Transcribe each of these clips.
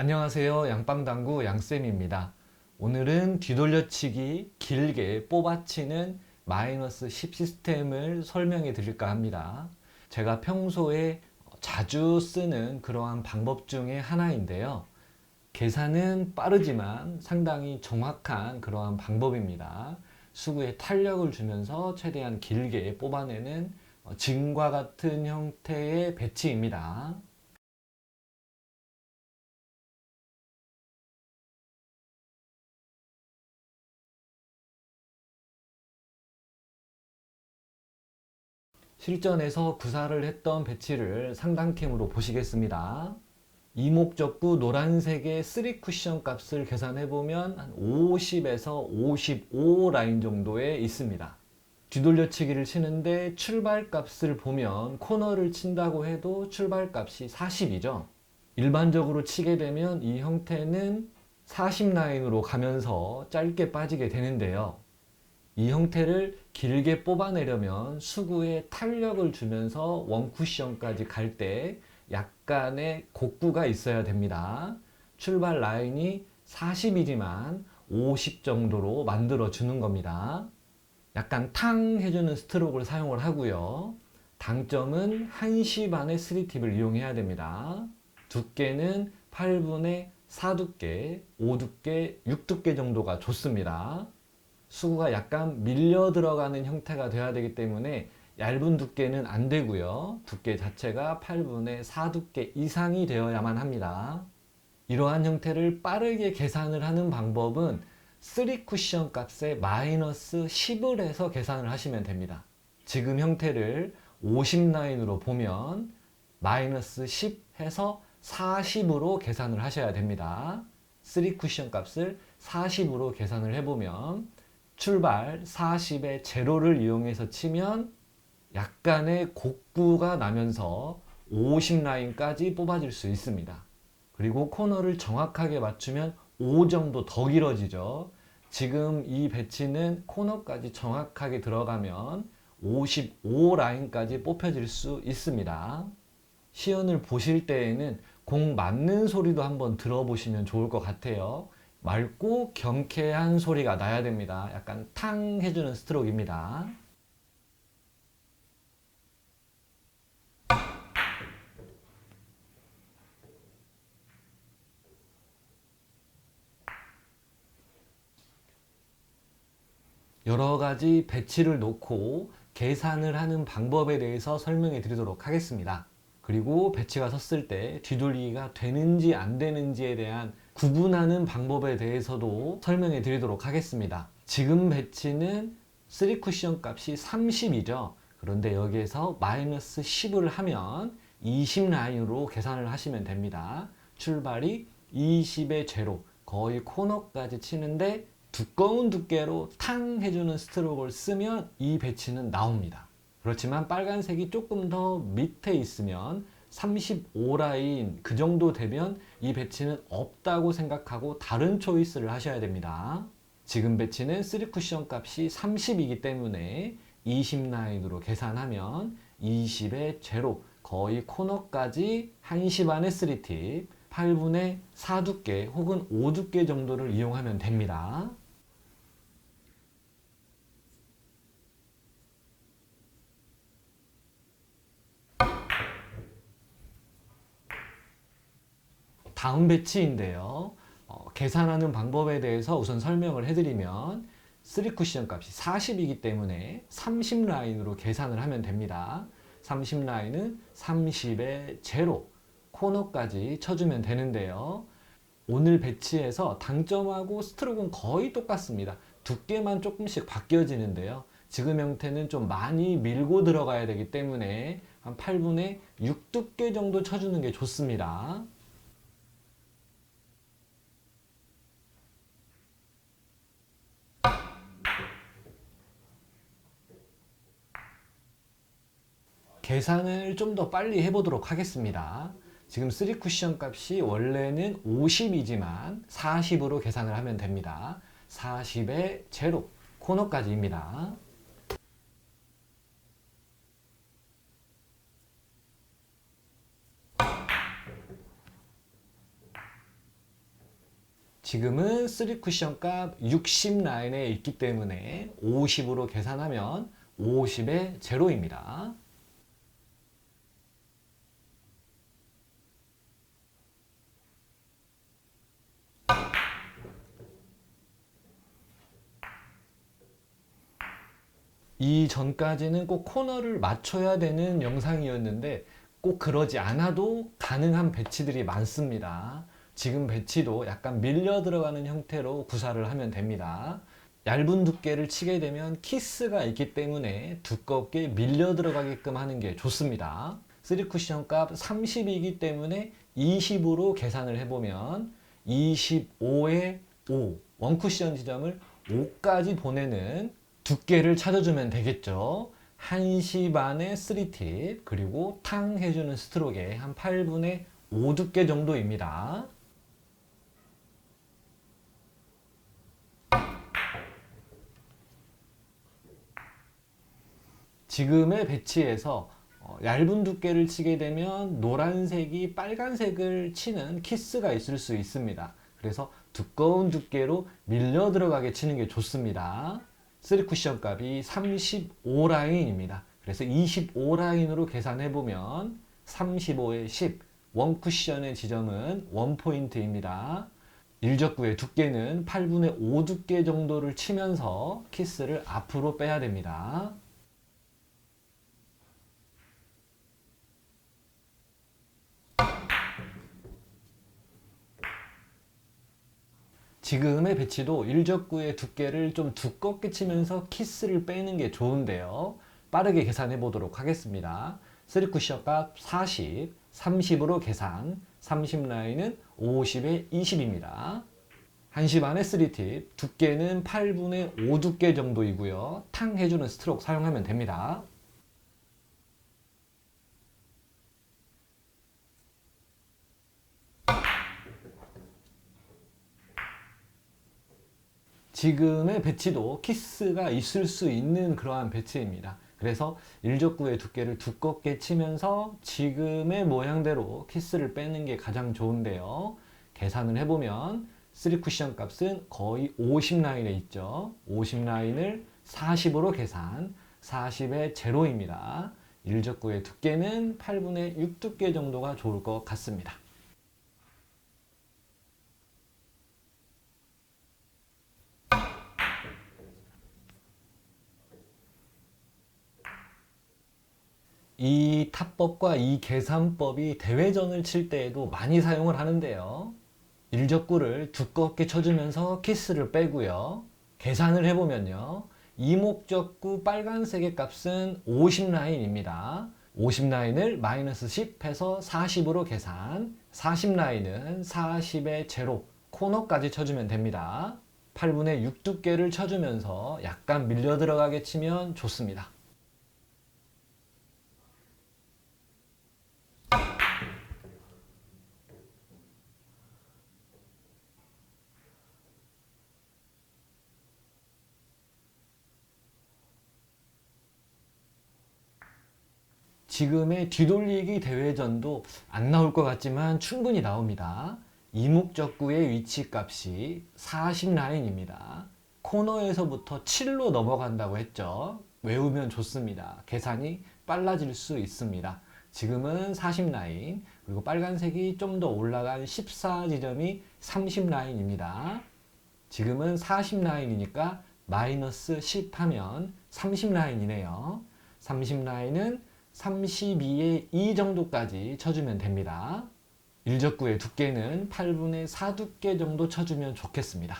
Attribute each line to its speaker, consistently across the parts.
Speaker 1: 안녕하세요. 양빵당구 양쌤입니다. 오늘은 뒤돌려치기 길게 뽑아치는 마이너스 10 시스템을 설명해 드릴까 합니다. 제가 평소에 자주 쓰는 그러한 방법 중에 하나인데요. 계산은 빠르지만 상당히 정확한 그러한 방법입니다. 수구에 탄력을 주면서 최대한 길게 뽑아내는 어, 지금과 같은 형태의 배치입니다. 실전에서 구사를 했던 배치를 상단캠으로 보시겠습니다. 이목적구 노란색의 3 쿠션 값을 계산해 보면 한 50에서 55 라인 정도에 있습니다. 뒤돌려치기를 치는데 출발 값을 보면 코너를 친다고 해도 출발 값이 40이죠. 일반적으로 치게 되면 이 형태는 40 라인으로 가면서 짧게 빠지게 되는데요. 이 형태를 길게 뽑아내려면 수구에 탄력을 주면서 원쿠션까지 갈 때 약간의 곡구가 있어야 됩니다. 출발 라인이 40이지만 50 정도로 만들어 주는 겁니다. 약간 탕 해주는 스트로크를 사용을 하고요. 당점은 1시 반의 3팁을 이용해야 됩니다. 두께는 8분의 4두께, 5두께, 6두께 정도가 좋습니다. 수구가 약간 밀려 들어가는 형태가 돼야 되기 때문에 얇은 두께는 안 되고요. 두께 자체가 8분의 4 두께 이상이 되어야만 합니다. 이러한 형태를 빠르게 계산을 하는 방법은 3 쿠션 값에 마이너스 10을 해서 계산을 하시면 됩니다. 지금 형태를 50 라인으로 보면 마이너스 10 해서 40으로 계산을 하셔야 됩니다. 3 쿠션 값을 40으로 계산을 해보면 출발 40의 제로를 이용해서 치면 약간의 곡구가 나면서 50 라인까지 뽑아질 수 있습니다. 그리고 코너를 정확하게 맞추면 5 정도 더 길어지죠. 지금 이 배치는 코너까지 정확하게 들어가면 55 라인까지 뽑혀질 수 있습니다. 시연을 보실 때에는 공 맞는 소리도 한번 들어보시면 좋을 것 같아요. 맑고 경쾌한 소리가 나야 됩니다. 약간 탕 해주는 스트로크입니다. 여러 가지 배치를 놓고 계산을 하는 방법에 대해서 설명해 드리도록 하겠습니다. 그리고 배치가 섰을 때 뒤돌리기가 되는지 안 되는지에 대한 구분하는 방법에 대해서도 설명해 드리도록 하겠습니다. 지금 배치는 3 쿠션 값이 30이죠. 그런데 여기에서 마이너스 10을 하면 20 라인으로 계산을 하시면 됩니다. 출발이 20의 제로, 거의 코너까지 치는데 두꺼운 두께로 탕 해주는 스트로크를 쓰면 이 배치는 나옵니다. 그렇지만 빨간색이 조금 더 밑에 있으면 35라인 그 정도 되면 이 배치는 없다고 생각하고 다른 초이스를 하셔야 됩니다. 지금 배치는 3 쿠션 값이 30이기 때문에 20 라인으로 계산하면 20의 제로 거의 코너까지 1시 반의 3팁 8분의 4 두께 혹은 5 두께 정도를 이용하면 됩니다. 다음 배치인데요. 어, 계산하는 방법에 대해서 우선 설명을 해드리면 3 쿠션 값이 40이기 때문에 30 라인으로 계산을 하면 됩니다. 30 라인은 30의 제로 코너까지 쳐주면 되는데요. 오늘 배치에서 당점하고 스트로크는 거의 똑같습니다. 두께만 조금씩 바뀌어지는데요. 지금 형태는 좀 많이 밀고 들어가야 되기 때문에 한 8분의 6 두께 정도 쳐주는 게 좋습니다. 계산을 좀 더 빨리 해보도록 하겠습니다. 지금 3 쿠션 값이 원래는 50이지만 40으로 계산을 하면 됩니다. 40의 제로 코너까지입니다. 지금은 3 쿠션 값 60 라인에 있기 때문에 50으로 계산하면 50의 제로입니다. 이 전까지는 꼭 코너를 맞춰야 되는 영상이었는데 꼭 그러지 않아도 가능한 배치들이 많습니다. 지금 배치도 약간 밀려 들어가는 형태로 구사를 하면 됩니다. 얇은 두께를 치게 되면 키스가 있기 때문에 두껍게 밀려 들어가게끔 하는 게 좋습니다. 3쿠션 값 30이기 때문에 20으로 계산을 해보면 25에 5, 원쿠션 지점을 5까지 보내는 두께를 찾아주면 되겠죠. 1시 반에 3팁 그리고 탕 해주는 스트로크의 한 8분의 5 두께 정도입니다. 지금의 배치에서 어, 얇은 두께를 치게 되면 노란색이 빨간색을 치는 키스가 있을 수 있습니다. 그래서 두꺼운 두께로 밀려 들어가게 치는 게 좋습니다. 3쿠션 값이 35라인입니다. 그래서 25라인으로 계산해 보면 35에 10, 원 쿠션의 지점은 1포인트입니다. 일적구의 두께는 8분의 5 두께 정도를 치면서 키스를 앞으로 빼야 됩니다. 지금의 배치도 일적구의 두께를 좀 두껍게 치면서 키스를 빼는 게 좋은데요. 빠르게 계산해 보도록 하겠습니다. 3쿠션 값 40, 30으로 계산, 30 라인은 50에 20입니다. 1시 반에 3팁, 두께는 8분의 5 두께 정도이고요. 탕 해주는 스트로크 사용하면 됩니다. 지금의 배치도 키스가 있을 수 있는 그러한 배치입니다. 그래서 일적구의 두께를 두껍게 치면서 지금의 모양대로 키스를 빼는 게 가장 좋은데요. 계산을 해보면 3쿠션 값은 거의 50 라인에 있죠. 50 라인을 40으로 계산, 40의 제로입니다. 일적구의 두께는 8분의 6 두께 정도가 좋을 것 같습니다. 이 타법과 이 계산법이 대회전을 칠 때에도 많이 사용을 하는데요. 일적구를 두껍게 쳐주면서 키스를 빼고요. 계산을 해보면요. 이목적구 빨간색의 값은 50 라인입니다. 50 라인을 마이너스 10 해서 40으로 계산. 40 라인은 40의 제로 코너까지 쳐주면 됩니다. 8분의 6 두께를 쳐주면서 약간 밀려 들어가게 치면 좋습니다. 지금의 뒤돌리기 대회전도 안 나올 것 같지만 충분히 나옵니다. 이목적구의 위치 값이 40 라인입니다. 코너에서부터 7로 넘어간다고 했죠. 외우면 좋습니다. 계산이 빨라질 수 있습니다. 지금은 40 라인, 그리고 빨간색이 좀 더 올라간 14 지점이 30 라인입니다. 지금은 40 라인이니까 마이너스 10 하면 30 라인이네요. 30 라인은 32에 2 정도까지 쳐주면 됩니다. 일적구의 두께는 8분의 4 두께 정도 쳐주면 좋겠습니다.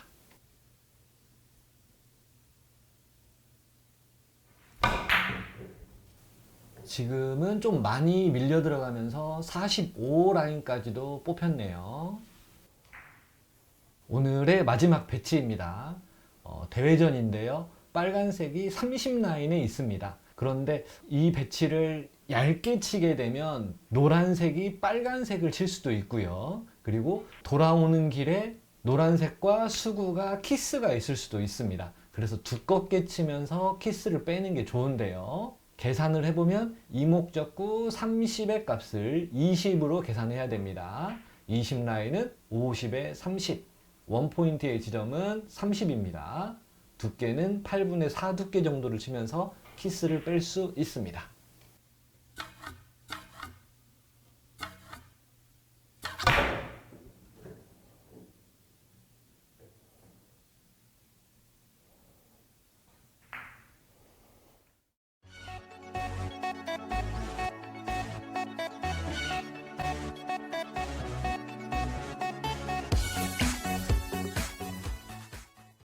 Speaker 1: 지금은 좀 많이 밀려 들어가면서 45 라인까지도 뽑혔네요. 오늘의 마지막 배치입니다. 어, 대회전인데요. 빨간색이 30 라인에 있습니다. 그런데 이 배치를 얇게 치게 되면 노란색이 빨간색을 칠 수도 있고요. 그리고 돌아오는 길에 노란색과 수구가 키스가 있을 수도 있습니다. 그래서 두껍게 치면서 키스를 빼는 게 좋은데요. 계산을 해보면 이목적구 30의 값을 20으로 계산해야 됩니다. 20 라인은 50에 30. 원포인트의 지점은 30입니다. 두께는 8분의 4 두께 정도를 치면서 키스를 뺄 수 있습니다.